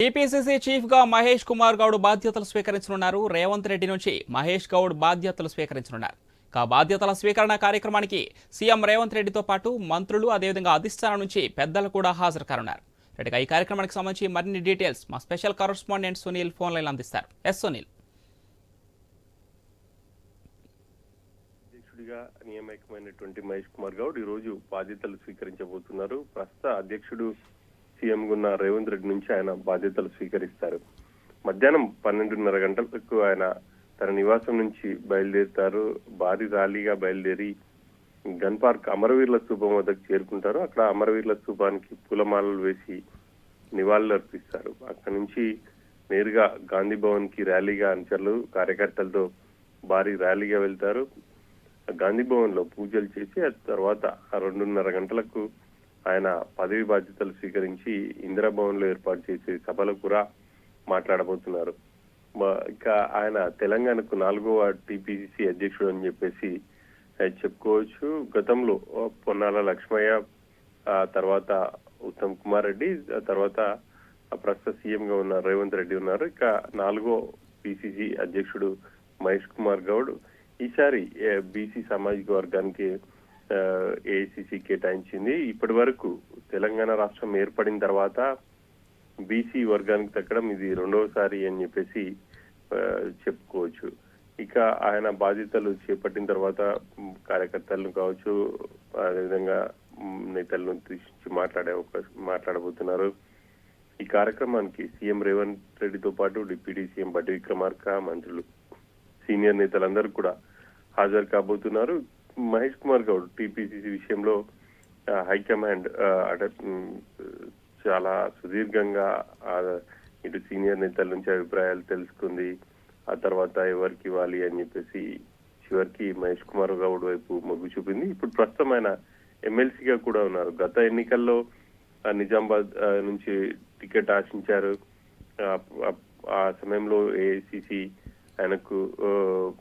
TPCC చీఫ్గా మహేష్ కుమార్ గౌడ్ బాధ్యతలు స్వీకరించనున్నారు. రేవంత్ రెడ్డి నుంచి మహేష్ గౌడ్ బాధ్యతలు స్వీకరించనున్నారు. కా బాధ్యతల స్వీకరణ కార్యక్రమానికి సీఎం రేవంత్ రెడ్డితో పాటు మంత్రులు అదేవిధంగా అధిష్టానం నుంచి పెద్దలు కూడా హాజరు కానున్నారు. రెడ్డిగా ఈ కార్యక్రమానికి సంబంధించి మరిన్ని డీటెయిల్స్ మా special correspondent Sunil phone line అందిస్తారు. ఎస్ సునీల్. అధ్యక్షుడిగా నియామకమైనటువంటి మహేష్ కుమార్ గౌడ్ ఈ రోజు బాధ్యతలు స్వీకరించబోతున్నారు. ప్రస్తుత అధ్యక్షుడు సీఎం ఉన్న రేవంత్ రెడ్డి నుంచి ఆయన బాధ్యతలు స్వీకరిస్తారు. మధ్యాహ్నం పన్నెండున్నర గంటలకు ఆయన తన నివాసం నుంచి బయలుదేరుతారు. భారీ ర్యాలీగా బయలుదేరి గన్ పార్క్ అమరవీరుల స్థూపం వద్దకు చేరుకుంటారు. అక్కడ అమరవీరుల స్థూపానికి పూలమాలలు వేసి నివాళులు అర్పిస్తారు. అక్కడి నుంచి నేరుగా గాంధీ భవన్కి ర్యాలీగా అనుచరులు కార్యకర్తలతో భారీ ర్యాలీగా వెళ్తారు. గాంధీ భవన్లో పూజలు చేసి ఆ తర్వాత ఆ రెండున్నర గంటలకు ఆయన పదవి బాధ్యతలు స్వీకరించి ఇందిరాభవన్లో ఏర్పాటు చేసే సభలో కూడా మాట్లాడబోతున్నారు. ఇంకా ఆయన తెలంగాణకు నాలుగవ టిపిసిసి అధ్యక్షుడు అని చెప్పేసి చెప్పుకోవచ్చు. గతంలో పొన్నాల లక్ష్మయ్య తర్వాత ఉత్తమ్ కుమార్ రెడ్డి తర్వాత ప్రస్తుత సీఎం గా ఉన్న రేవంత్ రెడ్డి ఉన్నారు. ఇక నాలుగో పిసిసి అధ్యక్షుడు మహేష్ కుమార్ గౌడ్. ఈసారి బీసీ సామాజిక వర్గానికి ఏఐసిసి కేటాయించింది. ఇప్పటి వరకు తెలంగాణ రాష్ట్రం ఏర్పడిన తర్వాత బీసీ వర్గానికి తగ్గడం ఇది రెండవసారి అని చెప్పేసి చెప్పుకోవచ్చు. ఇక ఆయన బాధ్యతలు చేపట్టిన తర్వాత కార్యకర్తలను కావచ్చు అదేవిధంగా నేతలను ఉద్దేశించి మాట్లాడే అవకాశం మాట్లాడబోతున్నారు. ఈ కార్యక్రమానికి సీఎం రేవంత్ రెడ్డితో పాటు డిప్యూటీ సీఎం బట్టి విక్రమార్క మంత్రులు సీనియర్ నేతలందరూ కూడా హాజరు కాబోతున్నారు. మహేష్ కుమార్ గౌడ్ టీపీసీసీ విషయంలో హైకమాండ్ అంటే చాలా సుదీర్ఘంగా ఇటు సీనియర్ నేతల నుంచి అభిప్రాయాలు తెలుసుకుంది. ఆ తర్వాత ఎవరికి ఇవ్వాలి అని చెప్పేసి చివరికి మహేష్ కుమార్ గౌడ్ వైపు మొగ్గు చూపింది. ఇప్పుడు ప్రస్తుతం ఆయన ఎమ్మెల్సీగా కూడా ఉన్నారు. గత ఎన్నికల్లో నిజామాబాద్ నుంచి టికెట్ ఆశించారు. ఆ, ఆ సమయంలో ఏఐసిసి ఆయనకు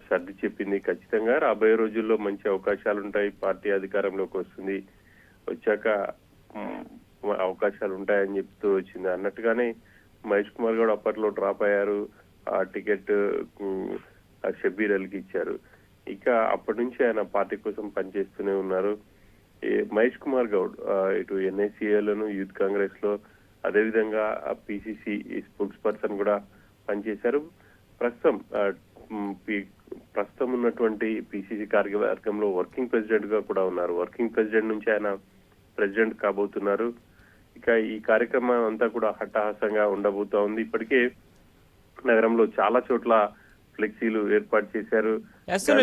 సర్ది చెప్పింది ఖచ్చితంగా. రాబోయే రోజుల్లో మంచి అవకాశాలు ఉంటాయి పార్టీ అధికారంలోకి వస్తుంది. వచ్చాక అవకాశాలు ఉంటాయని చెప్తూ వచ్చింది. అన్నట్టుగానే మహేష్ కుమార్ గౌడ్ అప్పట్లో డ్రాప్ అయ్యారు. ఆ టికెట్ షబీర్ ఆ అలీకి ఇచ్చారు. ఇక అప్పటి నుంచి ఆయన పార్టీ కోసం పనిచేస్తూనే ఉన్నారు. మహేష్ కుమార్ గౌడ్ ఇటు ఎన్ఐసిఏలను యూత్ కాంగ్రెస్లో అదేవిధంగా పిసిసి స్పోక్స్ పర్సన్ కూడా పనిచేశారు. ప్రస్తుతం ప్రస్తుతం ఉన్నటువంటి పిసిసి కార్యవర్గంలో వర్కింగ్ ప్రెసిడెంట్గా కూడా ఉన్నారు. వర్కింగ్ ప్రెసిడెంట్ నుంచి ఆయన ప్రెసిడెంట్ కాబోతున్నారు. ఇక ఈ కార్యక్రమం అంతా కూడా హట్టహాసంగా ఉండబోతా ఉంది ఇప్పటికే నగరంలో చాలా చోట్ల ఫ్లెక్సీలు ఏర్పాటు చేశారు.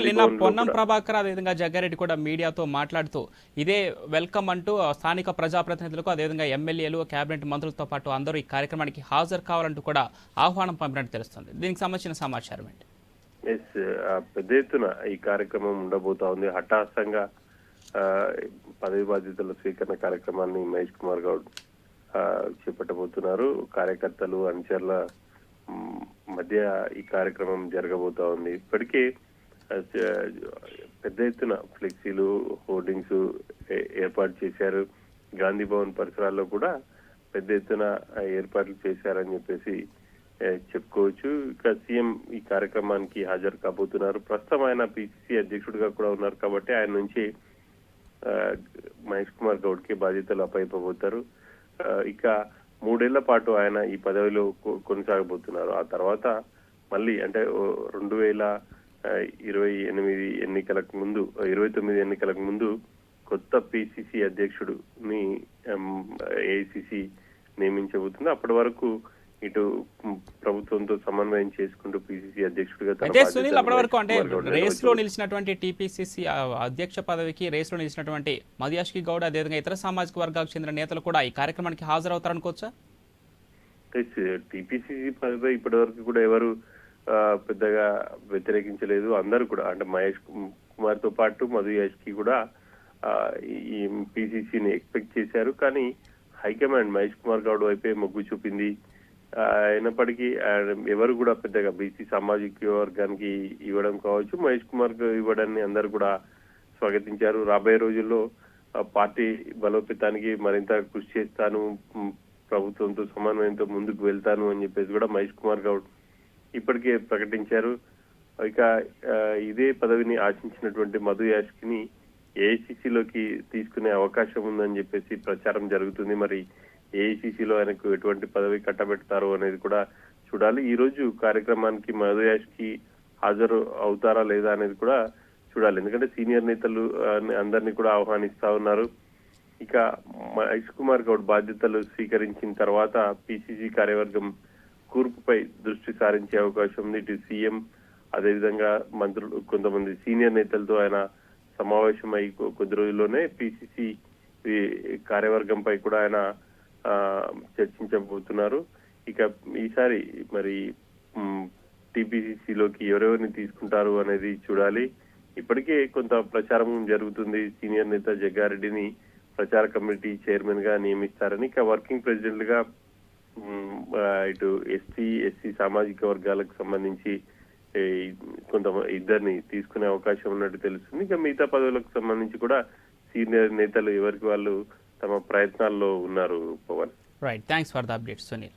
నిన్న పొన్నం ప్రభాకర్ అదేవిధంగా జగ్గారెడ్డి కూడా మీడియాతో మాట్లాడుతూ ఇదే వెల్కమ్ అంటూ స్థానిక ప్రజాప్రతినిధులకు అదేవిధంగా ఎమ్మెల్యేలు కేబినెట్ మంత్రులతో పాటు అందరూ ఈ కార్యక్రమానికి హాజరు కావాలంటూ కూడా ఆహ్వానం పంపినట్టు తెలుస్తుంది. దీనికి సంబంధించిన సమాచారం ఏంటి? ఎస్ పెద్ద ఎత్తున ఈ కార్యక్రమం ఉండబోతా ఉంది. హఠాత్తంగా పదవి బాధ్యతల స్వీకరణ కార్యక్రమాన్ని మహేష్ కుమార్ గౌడ్ చేపట్టబోతున్నారు. కార్యకర్తలు అనుచరుల మధ్య ఈ కార్యక్రమం జరగబోతా ఉంది. ఇప్పటికే పెద్ద ఎత్తున ఫ్లెక్సీలు హోర్డింగ్స్ ఏ- ఏర్పాటు చేశారు. గాంధీ భవన్ పరిసరాల్లో కూడా పెద్ద ఎత్తున ఏర్పాట్లు చేశారని చెప్పేసి చెప్పుకోవచ్చు. ఇక సీఎం ఈ కార్యక్రమానికి హాజరు కాబోతున్నారు. ప్రస్తుతం ఆయన పిసిసి అధ్యక్షుడిగా కూడా ఉన్నారు కాబట్టి ఆయన నుంచి మహేష్ కుమార్ గౌడ్కి బాధ్యతలు అప్పయిపోతారు ఇక మూడేళ్ళ పాటు ఆయన ఈ పదవిలో కొ- కొనసాగబోతున్నారు. ఆ తర్వాత మళ్ళీ అంటే రెండు వేల ఇరవై ఎనిమిది ఎన్నికలకు ముందు ఇరవై తొమ్మిది ఎన్నికలకు ముందు కొత్త పిసిసి అధ్యక్షుడుని ఏఐసిసి నియమించబోతుంది. అప్పటి వరకు ఇటు ప్రభుత్వంతో సమన్వయం చేసుకుంటూ పిసిసి అధ్యక్షుడిగా అయితే సునీల్ అప్పటి వరకు అంటే రేస్లో. నిలిచినటువంటి టీపీసీసీ అధ్యక్ష పదవికి రేస్లో నిలిచినటువంటి మదియాష్కి గౌడ్ అదేవిధంగా ఇతర సామాజిక వర్గాలకు చెందిన నేతలు కూడా ఈ కార్యక్రమానికి హాజరవుతారనుకోవచ్చా? టీపీసీసీ పదవి ఇప్పటి వరకు కూడా ఎవరు పెద్దగా వ్యతిరేకించలేదు. అందరూ కూడా అంటే మహేష్ కుమార్తో పాటు మధు యాష్కి కూడా ఈ పిసిసిని ఎక్స్పెక్ట్ చేశారు. కానీ హైకమాండ్ మహేష్ కుమార్ గౌడ్ వైపే మొగ్గు చూపింది. అయినప్పటికీ ఎవరు కూడా పెద్దగా బీసీ సామాజిక వర్గానికి ఇవ్వడం కావచ్చు మహేష్ కుమార్ ఇవ్వడాన్ని అందరూ కూడా స్వాగతించారు. రాబోయే రోజుల్లో ఆ, పార్టీ బలోపేతానికి మరింత కృషి చేస్తాను ప్రభుత్వంతో సమన్వయంతో ముందుకు వెళ్తాను అని చెప్పేసి కూడా మహేష్ కుమార్ గౌడ్ ఇప్పటికే ప్రకటించారు. ఇక ఇదే పదవిని ఆశించినటువంటి మధు యాష్కిని ఏఐసిసిలోకి తీసుకునే అవకాశం ఉందని చెప్పేసి ప్రచారం జరుగుతుంది. మరి ఏఐసిసిలో ఆయనకు ఎటువంటి పదవి కట్టబెడతారు అనేది కూడా చూడాలి. ఈ రోజు కార్యక్రమానికి మధుయాష్కి హాజరు అవుతారా లేదా అనేది కూడా చూడాలి. ఎందుకంటే సీనియర్ నేతలు అందరినీ కూడా ఆహ్వానిస్తా ఉన్నారు. ఇక మహేష్ కుమార్ గౌడ్ బాధ్యతలు స్వీకరించిన తర్వాత పిసిసి కార్యవర్గం కూర్పుపై దృష్టి సారించే అవకాశం ఉంది. ఇటు సీఎం అదేవిధంగా మంత్రులు కొంతమంది సీనియర్ నేతలతో ఆయన సమావేశం అయి కొద్ది రోజుల్లోనే పిసిసి కార్యవర్గంపై కూడా ఆయన చర్చించబోతున్నారు. ఇక ఈసారి మరి టీపీసీసీలోకి ఎవరెవరిని తీసుకుంటారు అనేది చూడాలి. ఇప్పటికే కొంత ప్రచారం జరుగుతుంది. సీనియర్ నేత జగ్గారెడ్డిని ప్రచార కమిటీ చైర్మన్గా నియమిస్తారని ఇక వర్కింగ్ ప్రెసిడెంట్గా ఇటు ఎస్సీ ఎస్సీ సామాజిక వర్గాలకు సంబంధించి కొంత ఇద్దరిని తీసుకునే అవకాశం ఉన్నట్టు తెలుస్తుంది. ఇక మిగతా పదవులకు సంబంధించి కూడా సీనియర్ నేతలు ఎవరికి వాళ్ళు తమ ప్రయత్నాల్లో ఉన్నారు Pawan. Right thanks for the update Sunil